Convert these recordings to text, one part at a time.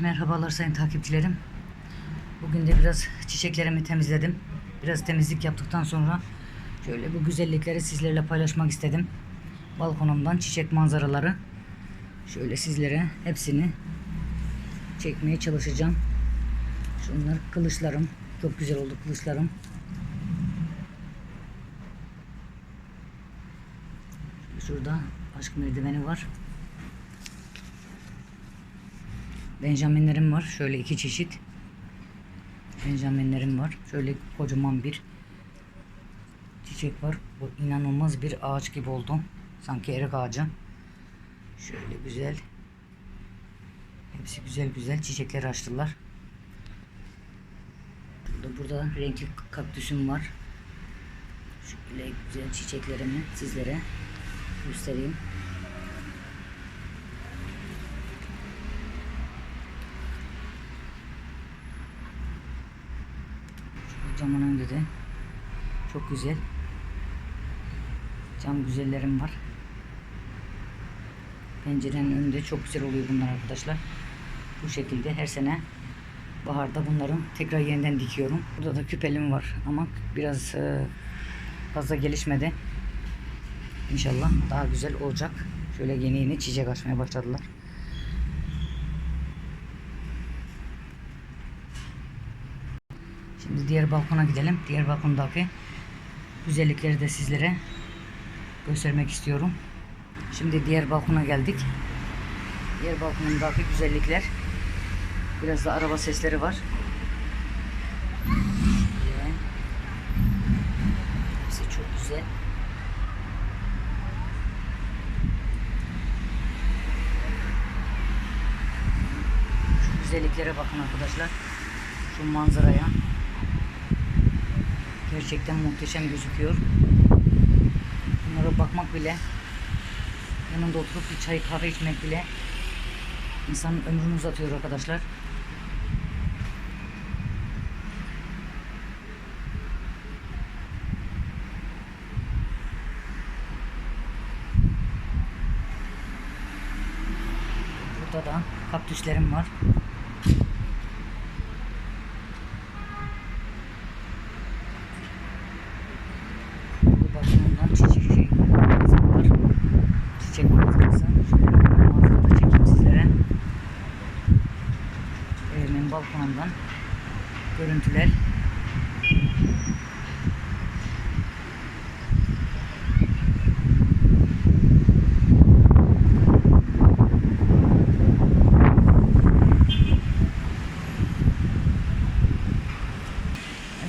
Merhabalar sayın takipçilerim. Bugün de biraz çiçeklerimi temizledim. Biraz temizlik yaptıktan sonra şöyle bu güzellikleri sizlerle paylaşmak istedim. Balkonumdan çiçek manzaraları. Şöyle sizlere hepsini çekmeye çalışacağım. Şunlar kılıçlarım. Çok güzel oldu kılıçlarım. Şurada aşk merdiveni var. Benjaminlerim var. Şöyle iki çeşit. Benjaminlerim var. Şöyle kocaman bir çiçek var. Bu inanılmaz bir ağaç gibi oldu. Sanki erik ağacı. Şöyle güzel. Hepsi güzel güzel çiçekler açtılar. Burada, burada renkli kaktüsüm var. Şöyle güzel çiçeklerimi sizlere göstereyim. Şu camın önünde de çok güzel cam güzellerim var. Pencerenin önünde çok güzel oluyor bunlar arkadaşlar. Bu şekilde her sene baharda bunların tekrar yeniden dikiyorum. Burada da küpelim var ama biraz e, fazla gelişmedi. İnşallah daha güzel olacak. Şöyle yeni yeni çiçek açmaya başladılar. Şimdi diğer balkona gidelim. Diğer balkondaki güzellikleri de sizlere göstermek istiyorum. Şimdi diğer balkona geldik. Diğer balkonundaki güzellikler. Biraz da araba sesleri var. Hepsi çok güzel. Şu güzelliklere bakın arkadaşlar. Şu manzaraya. Gerçekten muhteşem gözüküyor. Bunlara bakmak bile, yanında oturup bir çay kahve içmek bile insanın ömrünü uzatıyor arkadaşlar. Burada da kaktüslerim var. Bu bakımından çiçek şey var. Çiçek manzarası. Şöyle manzarada çekeyim sizlere. Evimin balkonundan görüntüler.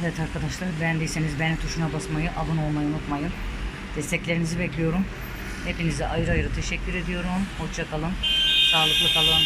Evet arkadaşlar beğendiyseniz beğeni tuşuna basmayı, abone olmayı unutmayın. Desteklerinizi bekliyorum. Hepinize ayrı ayrı teşekkür ediyorum. Hoşça kalın. Sağlıklı kalın.